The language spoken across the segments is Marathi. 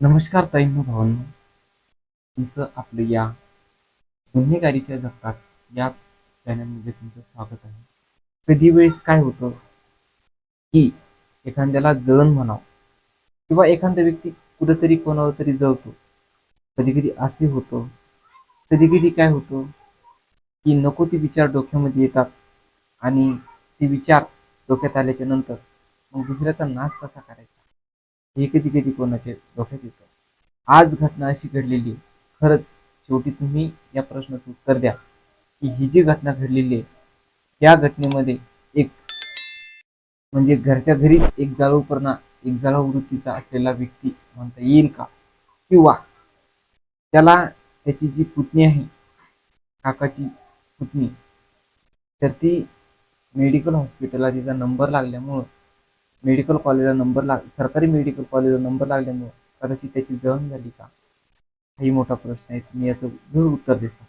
नमस्कार ताईंनो भावांनो. तुमचं आपलं या गुन्हेगारीच्या जगतात या चॅनलमध्ये तुमचं स्वागत आहे. कधी वेळेस काय होतं की एखाद्याला जळण म्हणावं किंवा एखादा व्यक्ती कुठंतरी कोणावर तरी जळतो. कधी कधी असे होतं. कधी कधी काय होतं की नको ते विचार डोक्यामध्ये येतात आणि ते विचार डोक्यात आल्याच्यानंतर मग दुसऱ्याचा नाश कसा करायचा? हे कधी कधी कोणाच्या डोक्यात येतं? आज घटना अशी घडलेली खरंच शेवटी तुम्ही या प्रश्नाचं उत्तर द्या. की ही जी घटना घडलेली आहे या घटनेमध्ये एक म्हणजे घरच्या घरीच एक जाळूपणा एक जाळू वृत्तीचा असलेला व्यक्ती म्हणता येईल का? किंवा त्याला त्याची जी पुतणी आहे काकाची पुतणी तर ती मेडिकल हॉस्पिटलला तिचा नंबर लागल्यामुळं मेडिकल कॉलेजला नंबर लाग सरकारी मेडिकल कॉलेजला नंबर लागल्यामुळे कदाचित त्याची जण झाली का? हाही मोठा प्रश्न आहे. तुम्ही याचं दूर उत्तर देसा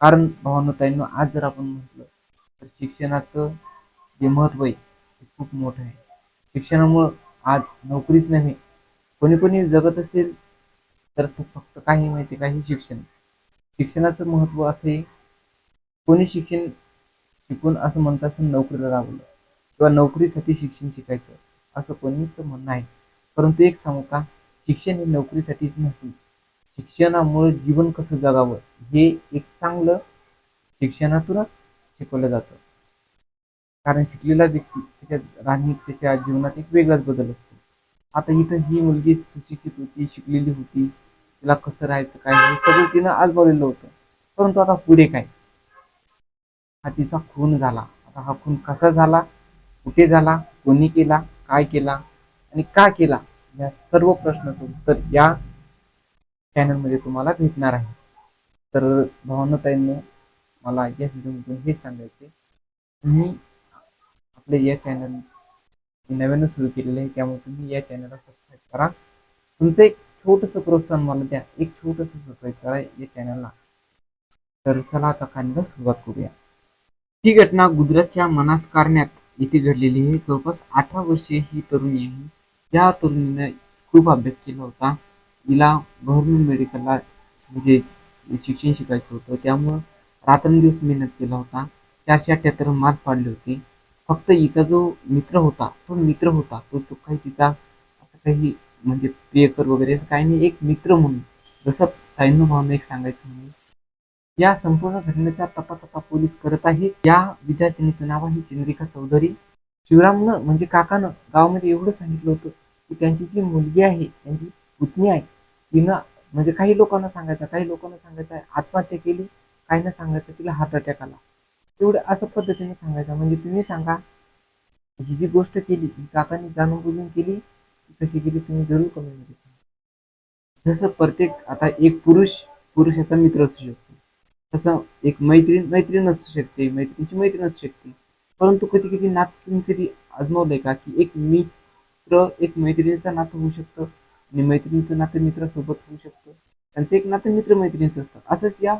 कारण भावांनो ताईंनो आज जर आपण म्हटलं तर शिक्षणाचं जे महत्त्व आहे ते खूप मोठं आहे. शिक्षणामुळं आज नोकरीच नव्हे कोणी कोणी जगत असेल तर तो फक्त काही माहिती काही शिक्षण. शिक्षणाचं महत्त्व असे कोणी शिक्षण शिकून असं म्हणत असं नोकरीला लागलं. किंवा नोकरीसाठी शिक्षण शिकायचं. असं कोणीच म्हणणं आहे. परंतु एक सांगू का? शिक्षण हे नोकरीसाठीच नसेल शिक्षणामुळे जीवन कसं जगावं हे एक चांगलं शिक्षणातूनच शिकवलं जातं. कारण शिकलेला व्यक्ती त्याच्या राहणीत त्याच्या जीवनात एक वेगळाच बदल असतो. आता इथं ही मुलगी सुशिक्षित होती शिकलेली होती तिला कसं राहायचं काय हे सगळं तिनं आजमावलेलं होतं. परंतु आता पुढे काय? हा तिचा खून झाला. आता हा खून कसा झाला? कुठे झाला? कोणी केला? काय केला आणि का केला या सर्व प्रश्नाचं उत्तर या चॅनलमध्ये तुम्हाला भेटणार आहे. तर भावनाताईंनो मला या व्हिडिओमधून हे सांगायचे तुम्ही आपले या चॅनल नव्यानं सुरू केलेलं आहे त्यामुळे तुम्ही या चॅनलला सबस्क्राईब करा. तुमचं एक छोटंसं प्रोत्साहन मला द्या एक छोटंसं सबस्क्राईब करा या चॅनलला तर चला आता खाण्याला सुरुवात करूया. ही घटना गुजरातच्या मनास कारण्यात येथे घडलेली आहे जवळपास अठरा वर्षीय ही तरुणी आहे. या तरुणीने खूप अभ्यास केला होता. हिला गव्हर्नमेंट मेडिकलला म्हणजे शिक्षण शिकायचं होतं. त्यामुळं रात्रंदिवस मेहनत केला होता. चारशे अठ्ठ्याहत्तर मार्क्स पाडले होते. फक्त हिचा जो मित्र होता तो मित्र होता तो तो काही तिचा असं काही म्हणजे प्रियकर वगैरे असं काही नाही. एक मित्र म्हणून जसं ताईंनो भावना एक सांगायचं म्हणजे या संपूर्ण घटनेचा तपास आता पोलीस करत आहेत या विद्यार्थिनीचं नाव आहे चंद्रिका चौधरी. शिवरामनं म्हणजे काकानं गावामध्ये एवढं सांगितलं होतं की त्यांची जी मुलगी आहे त्यांची पुतणी आहे तिनं म्हणजे काही लोकांना सांगायचं काही लोकांना सांगायचं आहे आत्महत्या केली काही ना सांगायचं तिला हार्ट अटॅक आला. तेवढं असं पद्धतीने सांगायचं. म्हणजे तुम्ही सांगा ही जी गोष्ट केली ही काकांनी जाणून बुजून केली कशी केली तुम्ही जरूर कमेंटमध्ये सांगा. जसं प्रत्येक आता एक पुरुष पुरुषाचा मित्र असू शकतो. तसं एक मैत्रीण मैत्रीण असू शकते मैत्रिणीची मैत्रीण असू शकते. परंतु कधी कधी नातं तुम्ही कधी आजमावलंय का की एक मित्र एक मैत्रिणीचं नातं होऊ शकतं आणि मैत्रिणीचं नातं मित्रासोबत होऊ शकतं? त्यांचं एक नातं मित्र मैत्रिणीचं असतं. असंच या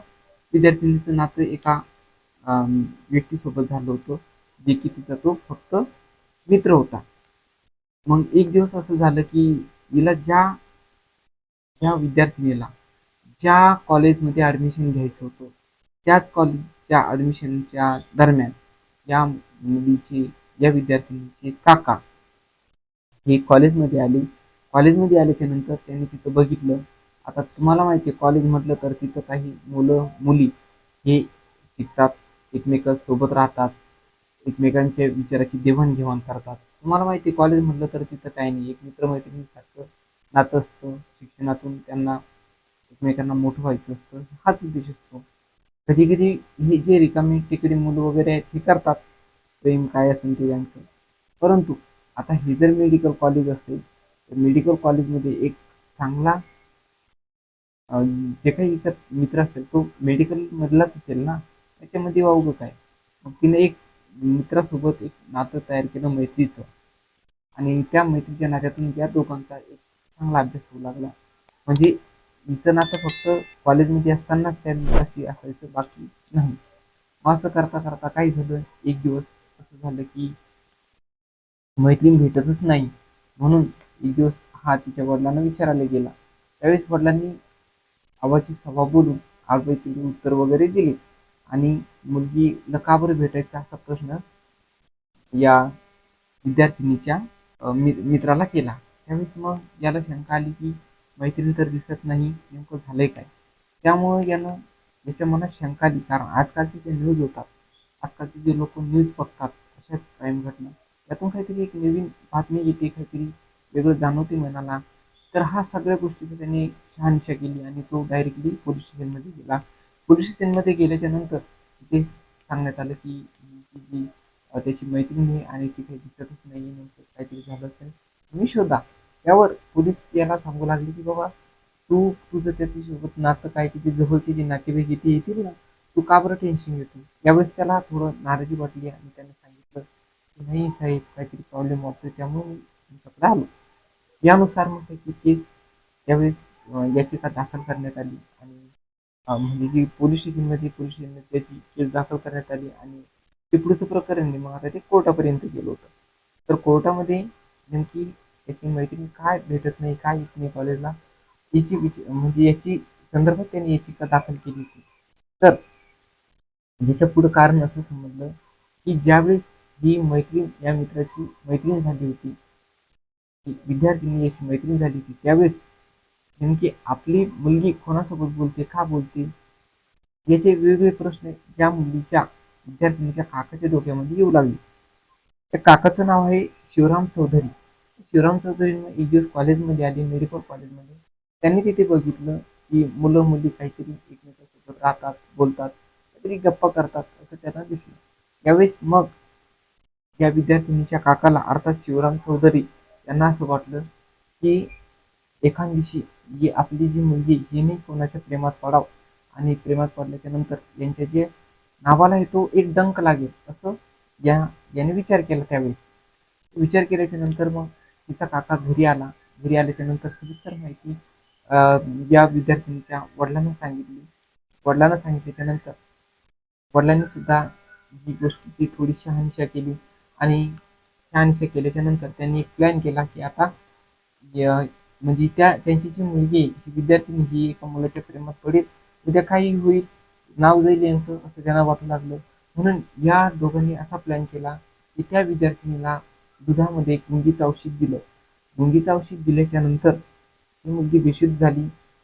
विद्यार्थिनीचं नातं एका व्यक्तीसोबत झालं होतं जे की तिचा तो फक्त मित्र होता. मग एक दिवस असं झालं की हिला ज्या ज्या विद्यार्थिनीला ज्या कॉलेजमध्ये ॲडमिशन घ्यायचं होतं त्याच कॉलेजच्या ॲडमिशनच्या दरम्यान या मुलीचे या विद्यार्थिनीचे काका हे कॉलेजमध्ये आले. कॉलेजमध्ये आल्याच्यानंतर त्यांनी तिथं बघितलं. आता तुम्हाला माहिती आहे कॉलेज म्हटलं तर तिथं काही मुलं मुली हे शिकतात एकमेकांसोबत राहतात एकमेकांच्या विचाराची देवाणघेवाण करतात. तुम्हाला माहिती आहे कॉलेज म्हटलं तर तिथं काही नाही. एक मित्रमैत्रिणीसारखं नातं असतं. शिक्षणातून त्यांना एकमेकांना मोठं व्हायचं असतं. हाच उद्देश असतो. कधी कधी हे जे रिकामी टिकडी मुलं वगैरे आहेत हे करतात. प्रेम काय असेल ते त्यांचं. परंतु आता हे जर मेडिकल कॉलेज असेल तर मेडिकल कॉलेजमध्ये एक चांगला जे काही हिचा मित्र असेल तो मेडिकल मधलाच असेल ना त्याच्यामध्ये वावगं काय? मग तिने एक मित्रासोबत एक नातं तयार केलं मैत्रीचं. आणि त्या मैत्रीच्या नात्यातून या दोघांचा एक चांगला अभ्यास होऊ लागला. म्हणजे हिचं नातं फक्त कॉलेजमध्ये असतानाच त्या मुलाशी असायचं बाकी नाही. मग असं करता करता काय झालं? एक दिवस असं झालं की मैत्रीण भेटतच नाही. म्हणून एक दिवस हा तिच्या वडिलांना विचारायला गेला. त्यावेळेस वडिलांनी आवाची सभा बोलून आडबैतीने उत्तर वगैरे दिले. आणि मुलगीला का बरं भेटायचा? असा प्रश्न या विद्यार्थिनीच्या मि- मित्राला केला. त्यावेळेस मग याला शंका आली की मैत्रीण तर दिसत नाही नेमकं झालंय काय? त्यामुळं यानं याच्या मनात शंका आली. कारण आजकालचे जे न्यूज होतात आजकालचे जे लोक न्यूज बघतात अशाच क्राईम घटना यातून काहीतरी एक नवीन बातमी येते काहीतरी वेगळं जाणवते मनाला. तर हा सगळ्या गोष्टीचा त्याने शहानिशा केली आणि तो डायरेक्टली पोलीस स्टेशनमध्ये गेला. पोलीस स्टेशनमध्ये गेल्याच्यानंतर तिथे सांगण्यात आलं की जी त्याची मैत्रीण आहे आणि ती काही दिसतच नाही नेमकं काहीतरी झालं असेल तुम्ही शोधा. यावर पोलीस याला सांगू लागले की बाबा तू तुझं त्याच्या सोबत नातं काय तिचे जवळचे जे नातेवाईक येते येतील ना? तू का बरं टेन्शन घेतो? यावेळेस त्याला थोडं नाराजी वाटली आणि त्याने सांगितलं की नाही साहेब काहीतरी प्रॉब्लेम वाटतोय. त्यामुळे मी तुमच्याकडे आलो. यानुसार मग त्याची केस त्यावेळेस याचिका दाखल करण्यात आली आणि म्हणजे जी पोलीस स्टेशनमध्ये पोलीस स्टेशनमध्ये त्याची केस दाखल करण्यात आली आणि ते पुढचं प्रकरण मग आता ते कोर्टापर्यंत गेलो होतं. तर कोर्टामध्ये नेमकी याची मैत्रीण काय भेटत नाही काय येत नाही कॉलेजला याची म्हणजे याची संदर्भात त्यांनी याची दाखल केली होती. तर याच्या पुढं कारण असं समजलं की ज्यावेळेस ही मैत्रीण या मित्राची मैत्रीण झाली होती विद्यार्थ्यांनी याची मैत्रीण झाली होती त्यावेळेस नेमकी आपली मुलगी कोणासोबत बोलते का बोलते? याचे वेगवेगळे प्रश्न या मुलीच्या विद्यार्थिनीच्या काकाच्या डोक्यामध्ये येऊ लागले. त्या काकाचं नाव आहे शिवराम चौधरी. शिवराम चौधरी एक दिवस कॉलेजमध्ये आले मेडिकल कॉलेजमध्ये. त्यांनी तिथे बघितलं की मुलं मुली काहीतरी एकमेकांसोबत राहतात बोलतात काहीतरी गप्पा करतात असं त्यांना दिसलं. यावेळेस मग या विद्यार्थिनीच्या काकाला अर्थात शिवराम चौधरी यांना असं वाटलं की एखाद दिवशी ही आपली जी मुलगी हिने कोणाच्या प्रेमात पडाव. आणि प्रेमात पडल्याच्या नंतर यांच्या जे नावाला आहे तो एक डंक लागेल असं या याने विचार केला त्यावेळेस. विचार केल्याच्यानंतर मग तिचा काका घरी आला. घरी आल्याच्यानंतर सविस्तर माहिती अं, या विद्यार्थिनीच्या वडिलांना सांगितली. वडिलांना सांगितल्याच्या नंतर वडिलांनी सुद्धा ही गोष्टीची थोडी शहानिशा केली आणि शहानिशा केल्याच्यानंतर त्यांनी एक प्लॅन केला की आता म्हणजे त्या त्यांची जी मुलगी आहे ही विद्यार्थिनी ही एका मुलाच्या प्रेमात पडेल. उद्या काही होईल नाव जाईल यांचं असं त्यांना वाटू लागलं. म्हणून या दोघांनी असा प्लॅन केला की त्या विद्यार्थिनीला दुधामध्ये गुंगीचं औषध दिलं. गुंगीचं औषध दिल्याच्या नंतर ती मुलगी बेशुद्ध झाली.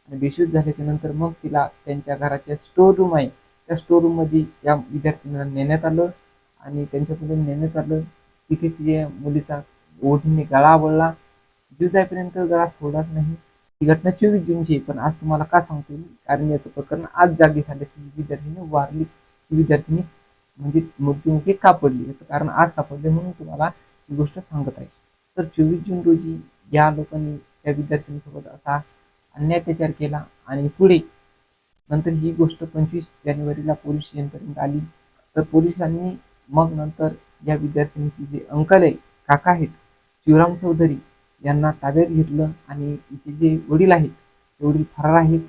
आणि बेशुद्ध झाल्याच्यानंतर मग तिला त्यांच्या घराच्या स्टोर रूम आहे. त्या स्टोर रूममध्ये या विद्यार्थिनीला नेण्यात आलं आणि त्यांच्याकडून नेण्यात आलं. तिथे तिच्या मुलीचा ओढीने गळा आवडला. जीव गळा सोडाच नाही. ही घटना चोवीस जूनची आहे. पण आज तुम्हाला का सांगतो मी कारण याचं प्रकरण आज जागी झालं की ही वारली. ही विद्यार्थिनी म्हणजे मृत्युमुखी का पडली? याचं कारण आज सापडले म्हणून तुम्हाला गोष्ट सांगत आहे. तर चोवीस जून रोजी या लोकांनी त्या विद्यार्थ्यांसोबत असा अन्याय अत्याचार केला आणि पुढे नंतर ही गोष्ट पंचवीस जानेवारीला पोलीस स्टेशनपर्यंत आली. तर पोलिसांनी मग नंतर या विद्यार्थ्यांचे जे अंकल आहे काका आहेत शिवराम चौधरी यांना ताब्यात घेतलं आणि हिचे जे वडील आहेत ते वडील फरार आहेत.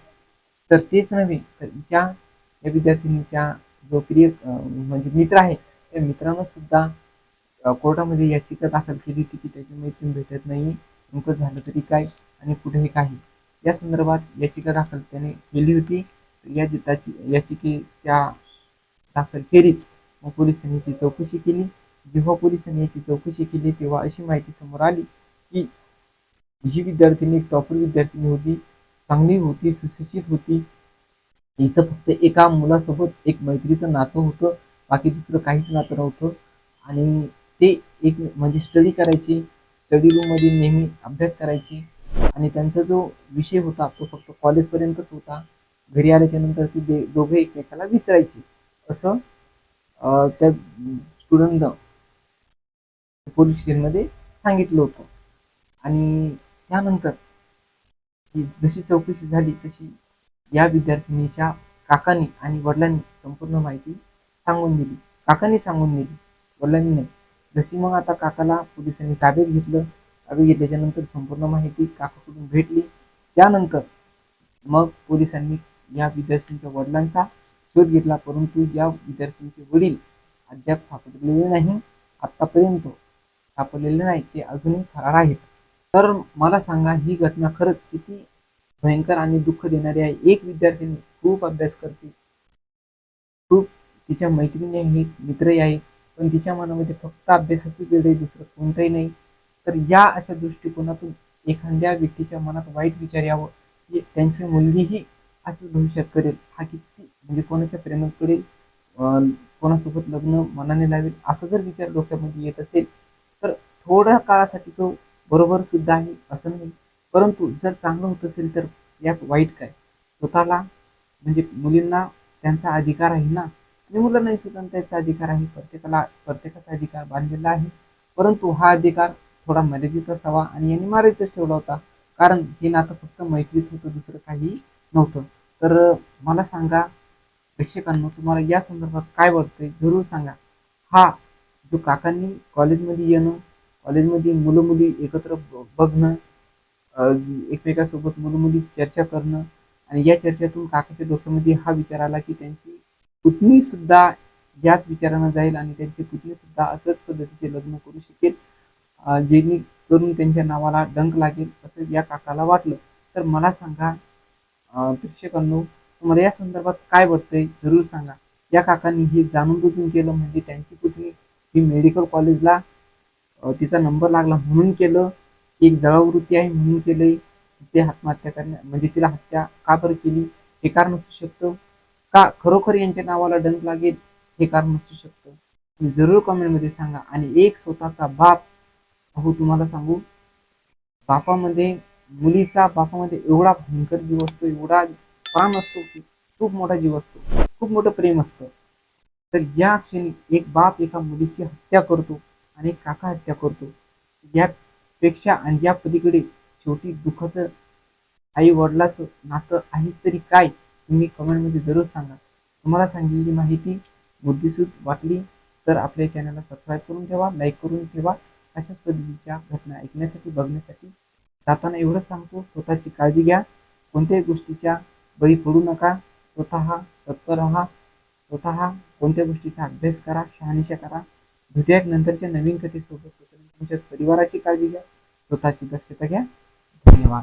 तर तेच नव्हे तर हिच्या या विद्यार्थिनीच्या जो प्रिय म्हणजे मित्र आहे त्या मित्रानं सुद्धा कोर्टामध्ये याचिका दाखल केली होती की त्याची मैत्रीण भेटत नाही नेमकं झालं तरी काय आणि कुठेही काही? या संदर्भात याचिका दाखल त्याने केली होती. या त्याची याचिकेच्या दाखल खेरीज मग पोलिसांनी याची चौकशी केली. जेव्हा पोलिसांनी याची चौकशी केली तेव्हा अशी माहिती समोर आली की ही विद्यार्थिनी एक टॉपर विद्यार्थिनी होती चांगली होती सुशिक्षित होती. हिचं फक्त एका मुलासोबत एक मैत्रीचं नातं होतं. बाकी दुसरं काहीच नातं नव्हतं. आणि ते एक म्हणजे स्टडी करायची स्टडी रूममध्ये नेहमी अभ्यास करायची. आणि त्यांचा जो विषय होता तो फक्त कॉलेजपर्यंतच होता. घरी आल्याच्यानंतर ती दे दोघे एकमेकाला विसरायची. असं त्या स्टुडंटनं पोलीस स्टेशनमध्ये सांगितलं होतं. आणि त्यानंतर जशी चौकशी झाली तशी या विद्यार्थिनीच्या काकांनी आणि वडिलांनी संपूर्ण माहिती सांगून दिली. काकांनी सांगून दिली. वडिलांनी नाही जशी मग आता काकाला पोलिसांनी ताब्यात घेतलं ताब्यात घेतल्याच्या नंतर संपूर्ण माहिती काकाकडून भेटली. त्यानंतर मग पोलिसांनी या विद्यार्थ्यांच्या वडिलांचा शोध घेतला परंतु या विद्यार्थ्यांचे वडील अद्याप सापडलेले नाही. आतापर्यंत सापडलेले नाही ते अजूनही फरार आहेत. तर मला सांगा ही घटना खरंच किती भयंकर आणि दुःख देणारी आहे. एक विद्यार्थिनी खूप अभ्यास करते. खूप तिच्या मैत्रिणी आहेत मित्रही आहेत. पण तिच्या मनामध्ये फक्त अभ्यासाची वेळ आहे दुसरं कोणतंही नाही. तर या अशा दृष्टिकोनातून एखाद्या व्यक्तीच्या मनात वाईट विचार यावं की त्यांची मुलगीही असंच भविष्यात करेल. हा किती म्हणजे कोणाच्या प्रेमात पडेल कोणासोबत लग्न मनाने लावेल असा जर विचार डोक्यामध्ये येत असेल तर थोड्या काळासाठी तो बरोबर सुद्धा आहे असं नाही. परंतु जर चांगलं होत असेल तर यात वाईट काय? स्वतःला म्हणजे मुलींना त्यांचा अधिकार आहे ना म्हणजे मुलांनाही नाही त्याचा अधिकार आहे. प्रत्येकाला प्रत्येकाचा अधिकार बांधलेला आहे. परंतु हा अधिकार थोडा मर्यादित असावा आणि यांनी मर्यादितच ठेवला होता. कारण हे नातं फक्त मैत्रीच होतं दुसरं काही नव्हतं. तर मला सांगा प्रेक्षकांना तुम्हाला या संदर्भात काय वाटतंय? जरूर सांगा. हा जो काकांनी कॉलेजमध्ये येणं कॉलेजमध्ये मुलं मुली एकत्र बघणं एकमेकासोबत मुलं मुली चर्चा करणं आणि या चर्चेतून काकाच्या डोक्यामध्ये हा विचार आला की त्यांची पुतणी सुद्धा याच विचारानं जाईल आणि त्यांची पुतणी सुद्धा असंच पद्धतीचे लग्न करू शकेल जेणेकरून त्यांच्या नावाला डंक लागेल असं या काकाला वाटलं. तर मला सांगा प्रेक्षकांनो तुम्हाला या संदर्भात काय वाटतंय? जरूर सांगा. या काकांनी हे जाणून बुजून केलं म्हणजे त्यांची पुतणी ही मेडिकल कॉलेजला तिचा नंबर लागला म्हणून केलं. एक जळावृत्ती आहे म्हणून केलंय. तिचे आत्महत्या करण्या म्हणजे तिला हत्या का बरं केली हे कारण असू शकतं. का खरोखर यांच्या नावाला डंक लागेल हे कारण असू शकतं? जरूर कमेंटमध्ये सांगा. आणि एक स्वतःचा बाप अहो तुम्हाला सांगू बापामध्ये मुलीचा बापामध्ये एवढा भयंकर जीव असतो एवढा प्राण असतो की खूप मोठा जीव असतो. खूप मोठं प्रेम असतं. तर या क्षणी एक बाप एका मुलीची हत्या करतो आणि एक काका हत्या करतो. यापेक्षा आणि या पलीकडे शेवटी दुःखाचं आई वडिलाचं नातं आहेच तरी काय? तुम्ही कमेंटमध्ये जरूर सांगा. तुम्हाला सांगितलेली माहिती बुद्धिसूद वाटली तर आपल्या चॅनलला सबस्क्राईब करून ठेवा लाईक करून ठेवा. अशाच पद्धतीच्या घटना ऐकण्यासाठी बघण्यासाठी. जाताना एवढंच सांगतो स्वतःची काळजी घ्या. कोणत्याही गोष्टीच्या बळी पडू नका. स्वतः तत्पर राहा. स्वतः कोणत्या गोष्टीचा अभ्यास करा शहानिशा करा. भेटूया नंतरच्या नवीन कथेसोबत. तुमच्या परिवाराची काळजी घ्या. स्वतःची दक्षता घ्या. धन्यवाद.